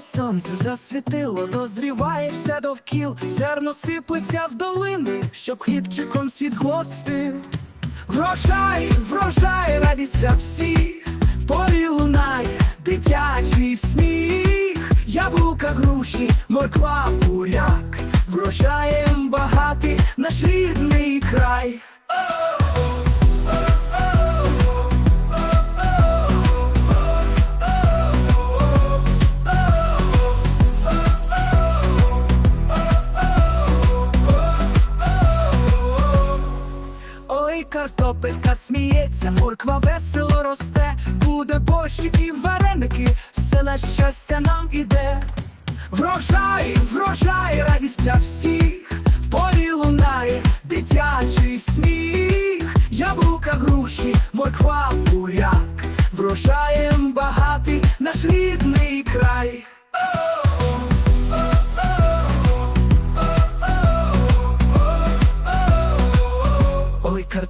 сонце засвітило, дозріває все довкіл, зерно сиплеться в долини, щоб хлібчиком світ гостив. Врожай, врожай, радість для всіх, в лунає дитячий сміх, яблука, груші, морква, буряк, врожаєм багатий наш рідний край. Картопелька сміється, морква весело росте, буде борщик і вареники, все на щастя нам іде. Врожай, врожай, радість для всіх, в полі лунає дитячий сміх, яблука, груші, морква, буряк, врожаєм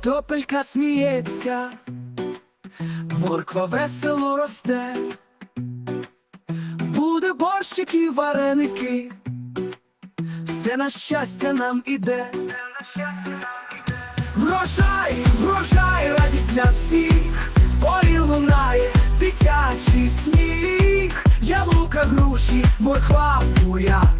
картопелька сміється, морква весело росте, буде борщик і вареники, все на щастя нам іде. Врожай, врожай, радість для всіх, в полі лунає дитячий сміх, яблука, груші, морква, буряк,